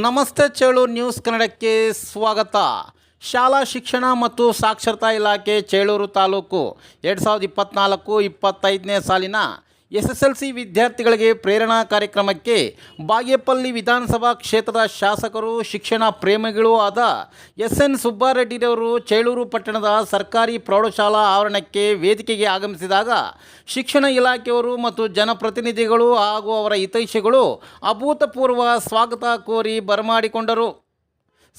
ನಮಸ್ತೆ ಚೇಳು ನ್ಯೂಸ್ ಕನ್ನಡಕ್ಕೆ ಸ್ವಾಗತ. ಶಾಲಾ ಶಿಕ್ಷಣ ಮತ್ತು ಸಾಕ್ಷರತಾ ಇಲಾಖೆ ಚೇಳೂರು ತಾಲೂಕು ಎರಡು ಸಾವಿರದ ಇಪ್ಪತ್ತ್ನಾಲ್ಕು ಇಪ್ಪತ್ತೈದನೇ ಸಾಲಿನ ಎಸ್ ಎಸ್ ಎಲ್ ಸಿ ವಿದ್ಯಾರ್ಥಿಗಳಿಗೆ ಪ್ರೇರಣಾ ಕಾರ್ಯಕ್ರಮಕ್ಕೆ ಬಾಗೇಪಲ್ಲಿ ವಿಧಾನಸಭಾ ಕ್ಷೇತ್ರದ ಶಾಸಕರು, ಶಿಕ್ಷಣ ಪ್ರೇಮಿಗಳೂ ಆದ ಎಸ್ ಎನ್ ಸುಬ್ಬಾರೆಡ್ಡಿರವರು ಚೇಳೂರು ಪಟ್ಟಣದ ಸರ್ಕಾರಿ ಪ್ರೌಢಶಾಲಾ ಆವರಣಕ್ಕೆ ವೇದಿಕೆಗೆ ಆಗಮಿಸಿದಾಗ ಶಿಕ್ಷಣ ಇಲಾಖೆಯವರು ಮತ್ತು ಜನಪ್ರತಿನಿಧಿಗಳು ಹಾಗೂ ಅವರ ಹಿತೈಷಿಗಳು ಅಭೂತಪೂರ್ವ ಸ್ವಾಗತ ಕೋರಿ ಬರಮಾಡಿಕೊಂಡರು.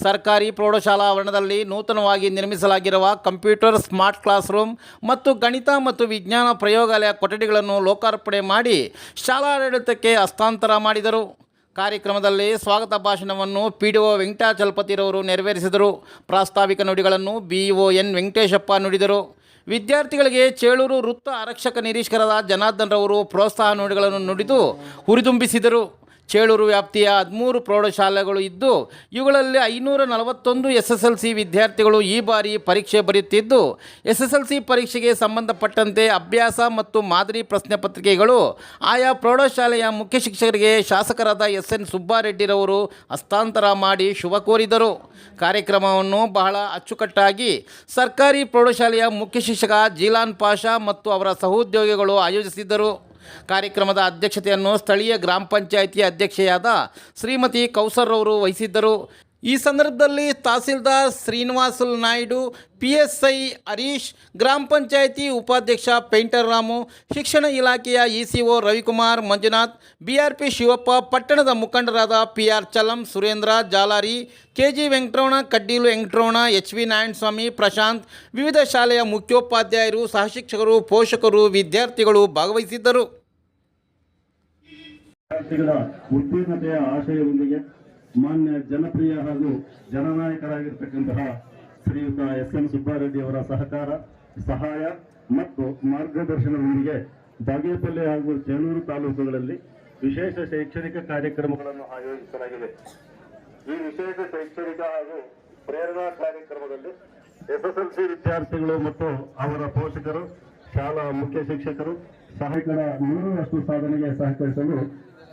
ಸರ್ಕಾರಿ ಪ್ರೌಢಶಾಲಾ ಆವರಣದಲ್ಲಿ ನೂತನವಾಗಿ ನಿರ್ಮಿಸಲಾಗಿರುವ ಕಂಪ್ಯೂಟರ್, ಸ್ಮಾರ್ಟ್ ಕ್ಲಾಸ್ ರೂಮ್ ಮತ್ತು ಗಣಿತ ಮತ್ತು ವಿಜ್ಞಾನ ಪ್ರಯೋಗಾಲಯ ಕೊಠಡಿಗಳನ್ನು ಲೋಕಾರ್ಪಣೆ ಮಾಡಿ ಶಾಲಾಡಳಿತಕ್ಕೆ ಹಸ್ತಾಂತರ ಮಾಡಿದರು. ಕಾರ್ಯಕ್ರಮದಲ್ಲಿ ಸ್ವಾಗತ ಭಾಷಣವನ್ನು ಪಿ ಡಿ ಒ ವೆಂಕಟಾಚಲಪತಿರವರು ನೆರವೇರಿಸಿದರು. ಪ್ರಾಸ್ತಾವಿಕ ನುಡಿಗಳನ್ನು ಬಿ ಒ ಎನ್ ವೆಂಕಟೇಶಪ್ಪ ನುಡಿದರು. ವಿದ್ಯಾರ್ಥಿಗಳಿಗೆ ಚೇಳೂರು ವೃತ್ತ ಆರಕ್ಷಕ ನಿರೀಕ್ಷಕರಾದ ಜನಾರ್ದನ್ ರವರು ಪ್ರೋತ್ಸಾಹ ನುಡಿಗಳನ್ನು ನುಡಿದು ಹುರಿದುಂಬಿಸಿದರು. ಚೇಳೂರು ವ್ಯಾಪ್ತಿಯ ಹದಿಮೂರು ಪ್ರೌಢಶಾಲೆಗಳು ಇದ್ದು, ಇವುಗಳಲ್ಲಿ ಐನೂರ ನಲವತ್ತೊಂದು ಎಸ್ ಎಸ್ ಎಲ್ ಸಿ ವಿದ್ಯಾರ್ಥಿಗಳು ಈ ಬಾರಿ ಪರೀಕ್ಷೆ ಬರೆಯುತ್ತಿದ್ದು ಎಸ್ ಎಸ್ ಎಲ್ ಸಿ ಪರೀಕ್ಷೆಗೆ ಸಂಬಂಧಪಟ್ಟಂತೆ ಅಭ್ಯಾಸ ಮತ್ತು ಮಾದರಿ ಪ್ರಶ್ನೆ ಪತ್ರಿಕೆಗಳು, ಆಯಾ ಪ್ರೌಢಶಾಲೆಯ ಮುಖ್ಯ ಶಿಕ್ಷಕರಿಗೆ ಶಾಸಕರಾದ ಎಸ್ ಎನ್ ಸುಬ್ಬಾರೆಡ್ಡಿರವರು ಹಸ್ತಾಂತರ ಮಾಡಿ ಶುಭ ಕೋರಿದರು. ಕಾರ್ಯಕ್ರಮವನ್ನು ಬಹಳ ಅಚ್ಚುಕಟ್ಟಾಗಿ ಸರ್ಕಾರಿ ಪ್ರೌಢಶಾಲೆಯ ಮುಖ್ಯ ಶಿಕ್ಷಕ ಜೀಲಾನ್ ಪಾಷಾ ಮತ್ತು ಅವರ ಸಹೋದ್ಯೋಗಿಗಳು ಆಯೋಜಿಸಿದ್ದರು. ಕಾರ್ಯಕ್ರಮದ ಅಧ್ಯಕ್ಷತೆಯನ್ನು ಸ್ಥಳೀಯ ಗ್ರಾಮ ಪಂಚಾಯಿತಿ ಅಧ್ಯಕ್ಷೆಯಾದ ಶ್ರೀಮತಿ ಕೌಸರ್ ಅವರು ವಹಿಸಿದ್ದರು. ಈ ಸಂದರ್ಭದಲ್ಲಿ tahsildar Srinivasul Naidu, P S I Harish, ಗ್ರಾಮ ಪಂಚಾಯಿತಿ ಉಪಾಧ್ಯಕ್ಷ ಪೇಂಟರ್ ರಾಮು, ಶಿಕ್ಷಣ ಇಲಾಖೆಯ E C O Ravikumar, Manjunath, B R P Shivappa, ಪಟ್ಟಣದ ಮುಖಂಡರಾದ P R Chalam Surendra, Jalari, K G Venkataramana, Kaddilu Venkataramana, H V Narayanaswamy, Prashanth, ವಿವಿಧ ಶಾಲೆಯ ಮುಖ್ಯೋಪಾಧ್ಯಾಯರು, ಸಹಶಿಕ್ಷಕರು, ಪೋಷಕರು, ವಿದ್ಯಾರ್ಥಿಗಳು ಭಾಗವಹಿಸಿದ್ದರು. ವಿದ್ಯಾರ್ಥಿಗಳ ಉತ್ತೀರ್ಣತೆಯ ಆಶಯದೊಂದಿಗೆ ಮಾನ್ಯ ಜನಪ್ರಿಯ ಹಾಗೂ ಜನನಾಯಕರಾಗಿರ್ತಕ್ಕಂತಹ ಶ್ರೀಯುತ ಎಸ್ ಎಂ ಸುಬ್ಬಾರೆಡ್ಡಿ ಅವರ ಸಹಕಾರ, ಸಹಾಯ ಮತ್ತು ಮಾರ್ಗದರ್ಶನದೊಂದಿಗೆ ಬಾಗೇಪಲ್ಲಿ ಹಾಗೂ ಚೇಳೂರು ತಾಲೂಕುಗಳಲ್ಲಿ ವಿಶೇಷ ಶೈಕ್ಷಣಿಕ ಕಾರ್ಯಕ್ರಮಗಳನ್ನು ಆಯೋಜಿಸಲಾಗಿದೆ. ಈ ವಿಶೇಷ ಶೈಕ್ಷಣಿಕ ಹಾಗೂ ಪ್ರೇರಣಾ ಕಾರ್ಯಕ್ರಮದಲ್ಲಿ ಎಸ್ಎಸ್ಎಲ್ಸಿ ವಿದ್ಯಾರ್ಥಿಗಳು ಮತ್ತು ಅವರ ಪೋಷಕರು, ಶಾಲಾ ಮುಖ್ಯ ಶಿಕ್ಷಕರು, ಸಹಾಯಕರ ನೂರರಷ್ಟು ಸಾಧನೆಗೆ ಸಹಕರಿಸಲು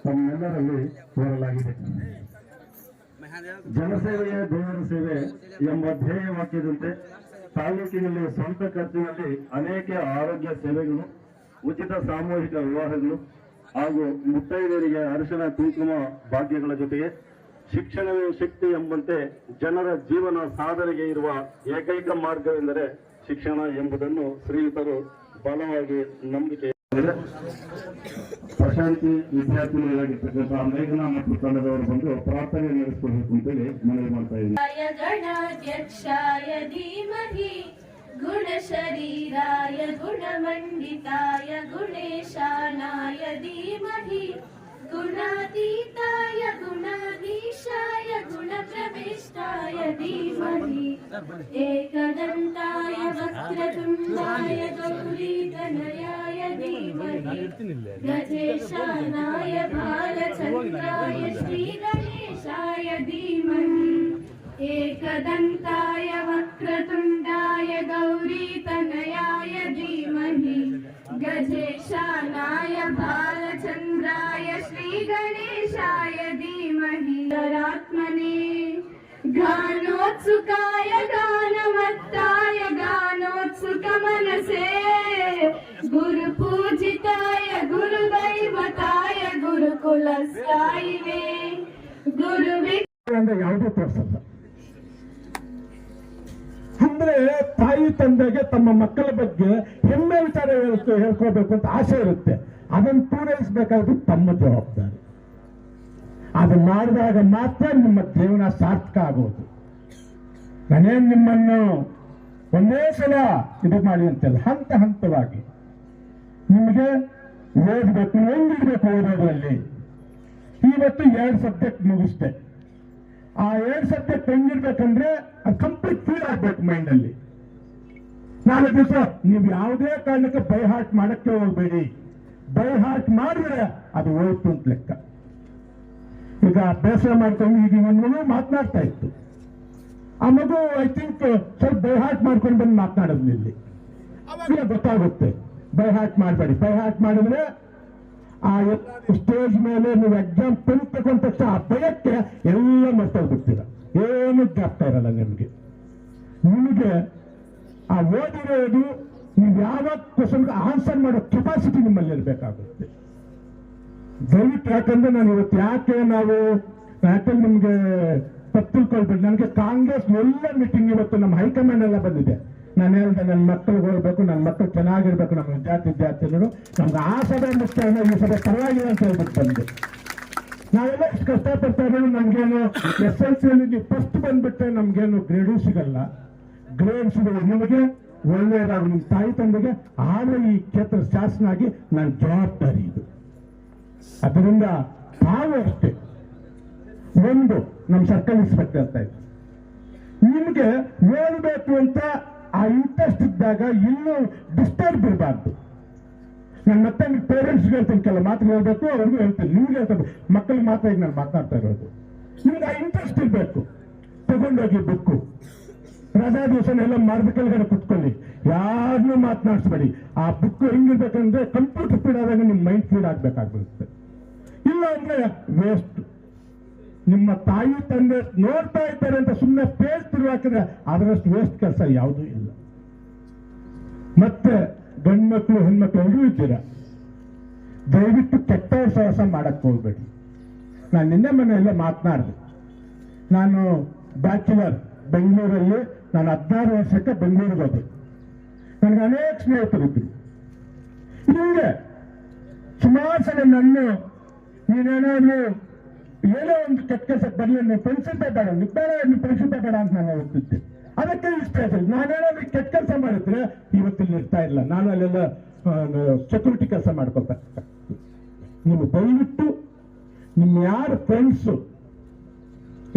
ತಮ್ಮೆಲ್ಲರಲ್ಲಿ ಕೋರಲಾಗಿದೆ. ಜನಸೇವೆಯೇ ದೇವರ ಸೇವೆ ಎಂಬ ಧ್ಯೇಯ ವಾಕ್ಯದಂತೆ ತಾಲೂಕಿನಲ್ಲಿ ಸ್ವಂತ ಖರ್ಚಿನಲ್ಲಿ ಅನೇಕ ಆರೋಗ್ಯ ಸೇವೆಗಳು, ಉಚಿತ ಸಾಮೂಹಿಕ ವಿವಾಹಗಳು ಹಾಗೂ ಮುತ್ತೈದೆಯರಿಗೆ ಅರಿಶಿನ, ಕುಂಕುಮ ಭಾಗ್ಯಗಳ ಜೊತೆಗೆ ಶಿಕ್ಷಣವೇ ಶಕ್ತಿ ಎಂಬಂತೆ ಜನರ ಜೀವನ ಸಾಧನೆಗೆ ಇರುವ ಏಕೈಕ ಮಾರ್ಗವೆಂದರೆ ಶಿಕ್ಷಣ ಎಂಬುದನ್ನು ಶ್ರೀಯುತರು ಬಲವಾಗಿ ನಂಬಿಕೆ ಪ್ರಶಾಂತಿ ವಿದ್ಯಾರ್ಥಿಗಳು ಆಗಿರ್ತಕ್ಕಂಥ ಲೇಖನ ಮತ್ತು ತಂಡದವರು ಬಂದು ಪ್ರಾರ್ಥನೆ ನಡೆಸಬೇಕು ಅಂತೇಳಿ ಮನವಿ ಮಾಡ್ತಾ ಇದ್ದೀನಿ ಗುಣ ಶರೀರಾಯ ಗುಣಮಂಡಿತಾಯ ಗುಣೇಶಾನಾಯ ಧೀಮಹಿ ಗುಣಾತೀತಾಯ ಗುಣ एकदन्ताय वक्रतुण्डाय गौरीतनयाय धीमहि गजेशानाय भालचन्द्राय श्रीगणेशाय धीमहि एकदन्ताय वक्रतुण्डाय गौरीतनयाय धीमहि गजेशानाय भालचन्द्राय श्रीगणेशाय धीमहि तरात्मने गानोत्सुकाय गानमत्ताय गानोत्सुकमनसे गुरुपूजिताय गुरुदैवताय गुरुकुलस्थायिने गुरुवि ಅಂದ್ರೆ ಯಾವುದೂ ತೋರಿಸಲ್ಲ ಅಂದ್ರೆ ತಾಯಿ ತಂದೆಗೆ ತಮ್ಮ ಮಕ್ಕಳ ಬಗ್ಗೆ ಹೆಮ್ಮೆ ವಿಚಾರ ಹೇಳ್ಕೊ ಹೇಳ್ಕೋಬೇಕು ಅಂತ ಆಸೆ ಇರುತ್ತೆ ಅದನ್ನು ಪೂರೈಸಬೇಕಾದ್ರು ತಮ್ಮ ಜವಾಬ್ದಾರಿ ಅದನ್ನ ಮಾಡಿದಾಗ ಮಾತ್ರ ನಿಮ್ಮ ಜೀವನ ಸಾರ್ಥಕ ಆಗೋದು ನಾನೇನ್ ನಿಮ್ಮನ್ನು ಒಂದೇ ಸಲ ಇದು ಮಾಡಿ ಅಂತಲ್ಲ, ಹಂತ ಹಂತವಾಗಿ. ನಿಮಗೆ ಓದಬೇಕು ಒಂದಿರ್ಬೇಕು ಓದೋದ್ರಲ್ಲಿ. ಇವತ್ತು ಎರಡು ಸಬ್ಜೆಕ್ಟ್ ಮುಗಿಸ್ದೆ. ಆ ಎರಡು ಸಬ್ಜೆಕ್ಟ್ ಹೆಂಗಿರ್ಬೇಕಂದ್ರೆ ಅದು ಕಂಪ್ಲೀಟ್ ಫೀಲ್ ಆಗ್ಬೇಕು ಮೈಂಡಲ್ಲಿ ನಾಳೆ ದಿವಸ ನೀವು ಯಾವುದೇ ಕಾರಣಕ್ಕೆ ಬೈ ಹಾರ್ಟ್ ಮಾಡಕ್ಕೆ ಹೋಗ್ಬೇಡಿ. ಬೈ ಹಾರ್ಟ್ ಮಾಡಿದ್ರೆ ಅದು ಹೋಯ್ತು ಅಂತ ಲೆಕ್ಕ. ಈಗ ಅಭ್ಯಾಸ ಮಾಡ್ಕೊಂಡು ಈಗ ಒಂದು ಮಾತನಾಡ್ತಾ ಇತ್ತು. ಆ ಮಗು ಐ ಥಿಂಕ್ ಸ್ವಲ್ಪ ಬೈ ಹಾರ್ಟ್ ಮಾಡ್ಕೊಂಡು ಬಂದು ಮಾತನಾಡೋದು ಇಲ್ಲಿ ಅವಾಗಲೇ ಗೊತ್ತಾಗುತ್ತೆ. ಬೈ ಹಾಟ್ ಮಾಡಬೇಡಿ. ಬೈ ಹಾರ್ಟ್ ಮಾಡಿದ್ರೆ ಆ ಸ್ಟೇಜ್ ಮೇಲೆ ನೀವು ಎಕ್ಸಾಮ್ ಪೆನ್ ತಗೊಂಡ ತಕ್ಷಣ ಆ ಭಯಕ್ಕೆ ಎಲ್ಲ ಮರ್ತೋಗ್ಬಿಡ್ತೀರ. ಏನು ಜ್ಞಾಪಕ ಇರಲ್ಲ ನಿಮಗೆ. ನಿಮಗೆ ಆ ಓದಿರೋದು ನೀವು ಯಾವ ಕ್ವಶನ್ಗೆ ಆನ್ಸರ್ ಮಾಡೋ ಕೆಪಾಸಿಟಿ ನಿಮ್ಮಲ್ಲಿ ಇರಬೇಕಾಗುತ್ತೆ. ದಯವಿಟ್ಟು ಯಾಕಂದ್ರೆ ನಾನು ಇವತ್ತು ಯಾಕೆ ನಾವು ಯಾಕೆ ನಿಮ್ಗೆ ತಪ್ಪು ತಿಳ್ಕೊಳ್ಬೇಡಿ ನನಗೆ ಕಾಂಗ್ರೆಸ್ ಎಲ್ಲ ಮೀಟಿಂಗ್ ಇವತ್ತು ನಮ್ಮ ಹೈಕಮಾಂಡ್ ಎಲ್ಲ ಬಂದಿದೆ. ನಾನು ಹೇಳ್ದೆ ನನ್ನ ಮಕ್ಕಳು ಹೋಗ್ಬೇಕು ನನ್ನ ಮಕ್ಕಳು ಚೆನ್ನಾಗಿರ್ಬೇಕು ನಮ್ಮ ವಿದ್ಯಾರ್ಥಿ ವಿದ್ಯಾರ್ಥಿಗಳು ನಮ್ಗೆ ಆ ಸಭೆ ಅಲ್ಲ, ಈ ಸಭೆ ಪರವಾಗಿಲ್ಲ ಅಂತ ಹೇಳ್ಬಿಟ್ಟು ಬಂದೆ. ನಾವೆಲ್ಲ ಇಷ್ಟು ಕಷ್ಟಪಡ್ತಾ ಇರೋದು ನಮ್ಗೇನು ಎಸ್ ಎಲ್ ಸಿಯಲ್ಲಿ ನೀವು ಫಸ್ಟ್ ಬಂದ್ಬಿಟ್ರೆ ನಮ್ಗೇನು ಗ್ರೇಡು ಸಿಗಲ್ಲ. ಗ್ರೇಡ್ ಸಿಗೋದು ನಿಮಗೆ ಒಳ್ಳೆಯದಾಗ ನಿಮ್ಮ ತಾಯಿ ತಂದೆಗೆ ಆದರೆ ಈ ಕ್ಷೇತ್ರ ಶಾಸನಾಗಿ ನನ್ನ ಜವಾಬ್ದಾರಿ ಇದು. ಅದರಿಂದ ತಾವು ಅಷ್ಟೇ. ಒಂದು ನಮ್ಮ ಸರ್ಕಲ್ ಇನ್ಸ್ಪೆಕ್ಟರ್ ಅಂತ ಇದೆ ನಿಮಗೆ ಓದಬೇಕು ಅಂತ ಆ ಇಂಟ್ರೆಸ್ಟ್ ಇದ್ದಾಗ ಇನ್ನೂ ಡಿಸ್ಟರ್ಬ್ ಇರಬಾರ್ದು. ನಾನು ಮತ್ತೆ ಪೇರೆಂಟ್ಸ್ಗೆ ಹೇಳ್ತೀನಿ, ಕೆಲ ಮಾತುಗಳು ಹೇಳ್ಬೇಕು, ಅವ್ರಿಗೂ ಹೇಳ್ತೀನಿ. ನಿಮ್ಗೆ ಹೇಳ್ತಾರೆ ಮಕ್ಕಳಿಗೆ ಮಾತ್ರ ಈಗ ನಾನು ಮಾತಾಡ್ತಾ ಇರೋದು. ನಿಮ್ಗೆ ಆ ಇಂಟ್ರೆಸ್ಟ್ ಇರಬೇಕು. ತಗೊಂಡೋಗಿ ಬುಕ್ಕು. ರಜಾ ದಿವಸನೆಲ್ಲ ಮರದ ಕುತ್ಕೊಳ್ಳಿ. ಯಾರನ್ನೂ ಮಾತನಾಡಿಸ್ಬೇಡಿ. ಆ ಬುಕ್ ಹೆಂಗಿರ್ಬೇಕಂದ್ರೆ ಕಂಪ್ಯೂಟರ್ ಸ್ಪೀಡ್ ಆದಾಗ ನಿಮ್ಮ ಮೈಂಡ್ ಸ್ಪೀಡ್ ಆಗ್ಬೇಕಾಗ್ಬಿಡುತ್ತೆ. ಇಲ್ಲ ಅಂದ್ರೆ ವೇಸ್ಟ್ ನಿಮ್ಮ ತಾಯಿ ತಂದೆ ನೋಡ್ತಾ ಇದ್ದಾರೆ ಅಂತ ಸುಮ್ಮನೆ ಪೇಜ್ ತಿರುವಾಕಿದ್ರೆ ಅದರಷ್ಟು ವೇಸ್ಟ್ ಕೆಲಸ ಯಾವುದೂ ಇಲ್ಲ. ಮತ್ತೆ ಗಂಡ್ಮಕ್ಳು, ಹೆಣ್ಮಕ್ಳು ಎಲ್ಲರೂ ಇದ್ದೀರಾ? ದಯವಿಟ್ಟು ಕೆಟ್ಟ ಸಹಸ ಮಾಡಕ್ ಹೋಗ್ಬೇಡಿ. ನಾನು ನಿನ್ನೆ ಮನೆಯಲ್ಲೇ ಮಾತನಾಡಿದೆ. ನಾನು ಬ್ಯಾಚುಲರ್ ಬೆಂಗಳೂರಲ್ಲಿ, ನಾನು ಹದಿನಾರು ವರ್ಷಕ್ಕೆ ಬೆಂಗಳೂರಿಗೆ ಹೋದೆ. ನನಗೆ ಅನೇಕ ಸ್ನೇಹಿತರಿದ್ರು. ಹಿಂಗೆ ಸುಮಾರು ಸಲ ನನ್ನ ನೀನೇನಾದ್ರು ಏನೋ ಒಂದು ಕೆಟ್ಟ ಕೆಲಸಕ್ಕೆ ಬರಲಿ ನೀವು ಫ್ರೆಂಡ್ಶಿಪ್ಪೇ ಬೇಡ ನೀವು ಫ್ರೆಂಡ್ಶಿಪ್ಪೇ ಬೇಡ ಅಂತ ನಾನು ಹೋಗ್ತಿದ್ದೆ ಅದಕ್ಕೆ ಆಯ್ತು ನಾನೇನಾದ್ರು ಕೆಟ್ಟ ಕೆಲಸ ಮಾಡಿದ್ರೆ ಇವತ್ತಿಲ್ಲಿ ಇರ್ತಾ ಇಲ್ಲ. ನಾನು ಅಲ್ಲೆಲ್ಲ ಸೆಕ್ಯೂರಿಟಿ ಕೆಲಸ ಮಾಡ್ಕೊತ ನೀವು ದಯವಿಟ್ಟು ನಿಮ್ಮ ಯಾರು ಫ್ರೆಂಡ್ಸು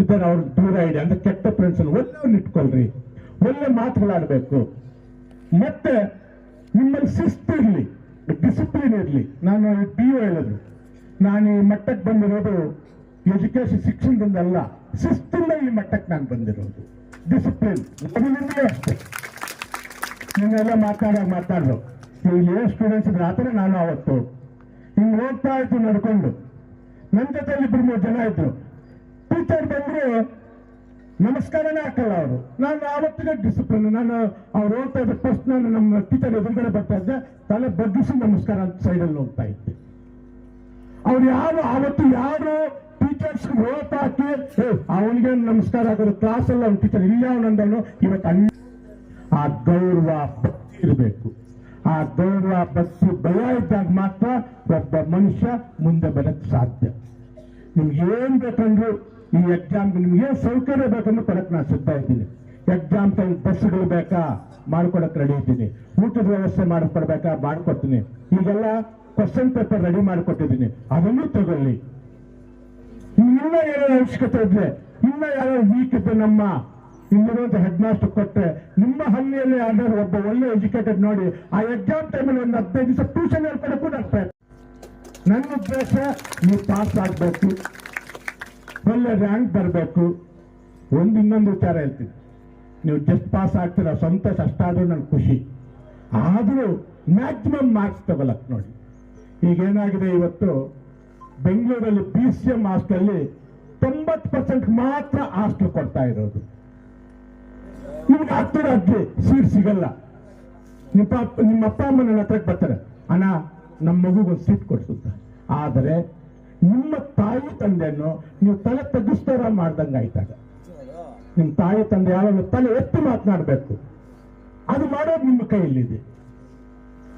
ಇದ್ದಾರೆ ಅವ್ರ ದೂರ ಇಡಿ. ಅಂದ್ರೆ ಕೆಟ್ಟ ಫ್ರೆಂಡ್ಸ್ ಒಳ್ಳೆಯವ್ರನ್ನ ಇಟ್ಕೊಳ್ರಿ. ಒಳ್ಳೆ ಮಾತುಗಳಾಡಬೇಕು. ಮತ್ತೆ ನಿಮ್ಮಲ್ಲಿ ಶಿಸ್ತು ಇರಲಿ. ಡಿಸಿಪ್ಲಿನ್ ಇರಲಿ. ನಾನು ಪಿ ಯು ಹೇಳಿದ್ರು. ನಾನು ಈ ಮಟ್ಟಕ್ಕೆ ಬಂದಿರೋದು ಎಜುಕೇಶನ್ ಶಿಕ್ಷಣದಿಂದ ಅಲ್ಲ, ಶಿಸ್ತಿಂದ ಈ ಮಟ್ಟಕ್ಕೆ ನಾನು ಬಂದಿರೋದು. ಡಿಸಿಪ್ಲಿನ್ ಅಷ್ಟೇ. ನಿನ್ನೆಲ್ಲ ಮಾತಾಡೋ ಮಾತಾಡೋ ಇಲ್ಲಿ ಏನು ಸ್ಟೂಡೆಂಟ್ಸ್ ಇದ್ರೆ ಆ ಥರ ನಾನು ಅವತ್ತು. ಹಿಂಗೆ ಹೋಗ್ತಾ ಇತ್ತು ನಡ್ಕೊಂಡು. ನನ್ನ ಜೊತೆ ಇಬ್ರು ಮೂರು ಜನ ಇದ್ರು. ಟೀಚರ್ ಬಂದ್ರು, ನಮಸ್ಕಾರನೇ ಹಾಕಲ್ಲ ಅವರು. ನಾನು ಆವತ್ತಿನ ಡಿಸಿಪ್ಲಿನ್ ನಾನು ಅವ್ರು ಹೋಗ್ತಾ ಇದ್ದ ಫಸ್ಟ್ ನಾನು ನಮ್ಮ ಟೀಚರ್ ಎದುರುಗಡೆ ಬರ್ತಾ ಇದ್ದೆ. ತಲೆ ಬಗ್ಗಿಸಿ ನಮಸ್ಕಾರ ಅಂತ ಸೈಡಲ್ಲಿ ಹೋಗ್ತಾ ಇದ್ದೆ. ಅವ್ರು ಯಾರು, ಆವತ್ತು ಯಾರು ಹಾಕಿ ಅವನಿಗೆ ನಮಸ್ಕಾರ ಆಗೋದು ಕ್ಲಾಸ್ ಅಲ್ಲಿ, ಅವ್ನು ಟೀಚರ್ ಇಲ್ಲ ಅವನಂದವನು ಇವತ್ತು ಅನ್ ಆ ಗೌರವ ಭಕ್ತಿ ಇರಬೇಕು. ಆ ಗೌರವ ಬಸ್ಸು ಭಯ ಇದ್ದಾಗ ಮಾತ್ರ ಒಬ್ಬ ಮನುಷ್ಯ ಮುಂದೆ ಬರಕ್ ಸಾಧ್ಯ. ನಿಮ್ಗೆ ಏನ್ ಬೇಕಂದ್ರು ಈ ಎಕ್ಸಾಮ್ಗೆ ನಿಮ್ಗೆ ಏನ್ ಸೌಕರ್ಯ ಬೇಕಂದ್ರೆ ಕೊಡಕ್ ನಾನು ಸಿಗ್ತಾ ಇದ್ದೀನಿ. ಎಕ್ಸಾಮ್ ಟೈಮ್ ಬಸ್ಗಳು ಬೇಕಾ? ಮಾಡ್ಕೊಡಕ್ ರೆಡಿ ಇದ್ದೀನಿ. ಊಟದ ವ್ಯವಸ್ಥೆ ಮಾಡಿಕೊಡ್ಬೇಕಾ? ಮಾಡ್ಕೊಡ್ತೀನಿ. ಈಗೆಲ್ಲ ಕ್ವಶನ್ ಪೇಪರ್ ರೆಡಿ ಮಾಡಿಕೊಟ್ಟಿದ್ದೀನಿ. ಅದನ್ನು ತಗೊಳ್ಳಿ. ಇನ್ನ ಏನೋ ಅವಶ್ಯಕತೆ ಇದ್ರೆ, ಇನ್ನ ಯಾರೋ ವೀಕ್ ನಮ್ಮ ಇಲ್ಲಿರುವಂತ ಹೆಡ್ ಮಾಸ್ಟರ್ ಕೊಟ್ಟರೆ, ನಿಮ್ಮ ಹಳ್ಳಿಯಲ್ಲಿ ಯಾರು ಒಬ್ಬ ಒಳ್ಳೆ ಎಜುಕೇಟೆಡ್ ನೋಡಿ, ಆ ಎಕ್ಸಾಮ್ ಟೈಮಲ್ಲಿ ಒಂದು ಹದಿನೈದು ದಿವಸ ಟ್ಯೂಷನ್ ಹೇಳ್ಕೊಡಕ್ಕೂ ಕೂಡ ನನ್ನ ಉದ್ದೇಶ, ನೀವು ಪಾಸ್ ಆಗಬೇಕು. ಒಳ್ಳೆ ರ್ಯಾಂಕ್ ಬರಬೇಕು. ಒಂದು ಇನ್ನೊಂದು ವಿಚಾರ ಹೇಳ್ತೀನಿ. ನೀವು ಜಸ್ಟ್ ಪಾಸ್ ಆಗ್ತೀರ, ಸಂತೋಷ, ಅಷ್ಟಾದರೂ ನನಗೆ ಖುಷಿ. ಆದರೂ ಮ್ಯಾಕ್ಸಿಮಮ್ ಮಾರ್ಕ್ಸ್ ತಗೊಳಕ್ ನೋಡಿ. ಈಗೇನಾಗಿದೆ ಇವತ್ತು? ಬೆಂಗಳೂರಲ್ಲಿ ಪಿ ಸಿ ಎಂ ಹಾಸ್ಟೆಲ್ಲಿ ತೊಂಬತ್ತು ಪರ್ಸೆಂಟ್ ಮಾತ್ರ ಹಾಸ್ಟೆಲ್ ಕೊಡ್ತಾ ಇರೋದು. ನಿಮ್ಗೆ ಹತ್ತಿರ ಅಜ್ಜಿ ಸೀಟ್ ಸಿಗಲ್ಲ. ನಿಮ್ಮ ನಿಮ್ಮ ಅಪ್ಪ ಅಮ್ಮ ನನ್ನ ಹತ್ರಕ್ಕೆ ಬರ್ತಾರೆ. ಅಣ್ಣ, ನಮ್ಮ ಮಗುಗೊಂದು ಸೀಟ್ ಕೊಡಿಸುತ್ತ ಆದರೆ ನಿಮ್ಮ ತಾಯಿ ತಂದೆಯನ್ನು ನೀವು ತಲೆ ತಗ್ಗಿಸ್ತಾರ ಮಾಡ್ದಂಗೆ ಆಯ್ತಾಗ. ನಿಮ್ಮ ತಾಯಿ ತಂದೆ ಯಾವಾಗ ತಲೆ ಎತ್ತಿ ಮಾತನಾಡಬೇಕು. ಅದು ಮಾಡೋದು ನಿಮ್ಮ ಕೈಯಲ್ಲಿದೆ.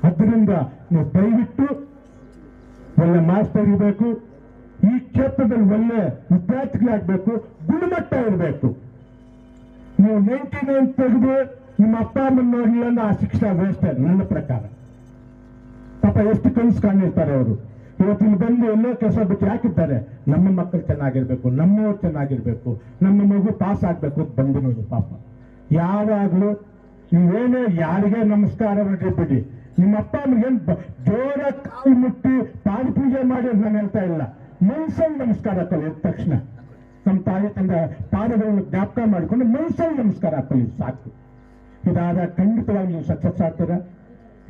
ಅದರಿಂದ ನೀವು ದಯವಿಟ್ಟು ಒಳ್ಳೆ ಮಾಸ್ಟರ್ ಇರಬೇಕು, ಈ ಕ್ಷೇತ್ರದಲ್ಲಿ ಒಳ್ಳೆ ವಿದ್ಯಾರ್ಥಿಗಳಾಗಬೇಕು, ಗುಣಮಟ್ಟ ಇರಬೇಕು. ನೀವು ನೈಂಟಿ ನೈನ್ ತೆಗೆದು ನಿಮ್ಮ ಅಪ್ಪ ಅಮ್ಮನ ನೋಡಲಿಲ್ಲ ಅಂದ್ರೆ ಆ ಶಿಕ್ಷಣ ವೇಸ್ಟ್ ನನ್ನ ಪ್ರಕಾರ. ಪಾಪ ಎಷ್ಟು ಕನಸು ಕಾಣಿರ್ತಾರೆ ಅವರು. ಇವತ್ತಿನ ಬಂದು ಎಲ್ಲೋ ಕೆಲಸ ಬಿಟ್ಟು ಹಾಕಿದ್ದಾರೆ ನಮ್ಮ ಮಕ್ಕಳು ಚೆನ್ನಾಗಿರ್ಬೇಕು, ನಮ್ಮವ್ರು ಚೆನ್ನಾಗಿರ್ಬೇಕು, ನಮ್ಮ ಮಗು ಪಾಸ್ ಆಗ್ಬೇಕು ಅಂತ ಬಂದಿರೋದು ಪಾಪ. ಯಾವಾಗಲೂ ನೀವೇನೇ ಯಾರಿಗೆ ನಮಸ್ಕಾರ ಬಿಡಿ ನಿಮ್ಮ ಅಪ್ಪ ಅಮ್ಮಗೆ ಜೋರ ಕಾಲು ಮುಟ್ಟಿ ಪಾದ ಪೂಜೆ ಮಾಡಿ ನಾನು ಹೇಳ್ತಾ ಇಲ್ಲ. ಮನ್ಸಲ್ಲಿ ನಮಸ್ಕಾರ ಹಾಕೊಳ್ಳಿ ಎದ್ದ ತಕ್ಷಣ. ನಮ್ಮ ತಾಯಿ ತಂದ ಪಾದಗಳನ್ನು ಜ್ಞಾಪಕ ಮಾಡಿಕೊಂಡು ಮನ್ಸಲ್ಲಿ ನಮಸ್ಕಾರ ಹಾಕೊಳ್ಳಿ ಸಾಕು. ಇದಾದ ಖಂಡಿತವಾಗಿ ನೀವು ಸಕ್ಸಸ್ ಆಗ್ತೀರಾ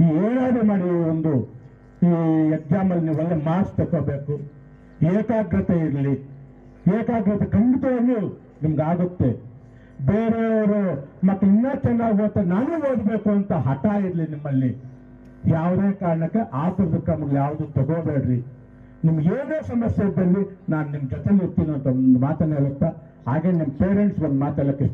ಈ ಏನಾದ್ರು ಮಾಡಿ ಒಂದು ಈ ಎಕ್ಸಾಮಲ್ಲಿ ನೀವು ಒಳ್ಳೆ ಮಾರ್ಕ್ಸ್ ತಗೋಬೇಕು ಏಕಾಗ್ರತೆ ಇರಲಿ. ಏಕಾಗ್ರತೆ ಖಂಡಿತವಾಗಿಯೂ ನಿಮ್ಗೆ ಆಗುತ್ತೆ. ಬೇರೆಯವರು ಮತ್ತೆ ಇನ್ನೂ ಚೆನ್ನಾಗಿ ಓದ್ತಾರೆ, ನಾನು ಓದಬೇಕು ಅಂತ ಹಠ ಇರಲಿ ನಿಮ್ಮಲ್ಲಿ. ಯಾವುದೇ ಕಾರಣಕ್ಕೆ ಆತುರದ ಕ್ರಮಗಳು ಯಾವುದು ತಗೋಬೇಡ್ರಿ. ನಿಮ್ಗೆ ಏನೇ ಸಮಸ್ಯೆ ಇದ್ದಲ್ಲಿ ನಾನು ನಿಮ್ಮ ಜೊತೆಲಿ ಇರ್ತೀನಿ ಅಂತ ಒಂದು ಮಾತನ್ನ ಹೇಳುತ್ತಾ, ಹಾಗೆ ನಿಮ್ಮ ಪೇರೆಂಟ್ಸ್ ಒಂದು ಮಾತಾಡಕ್ಕೆ ಇಷ್ಟ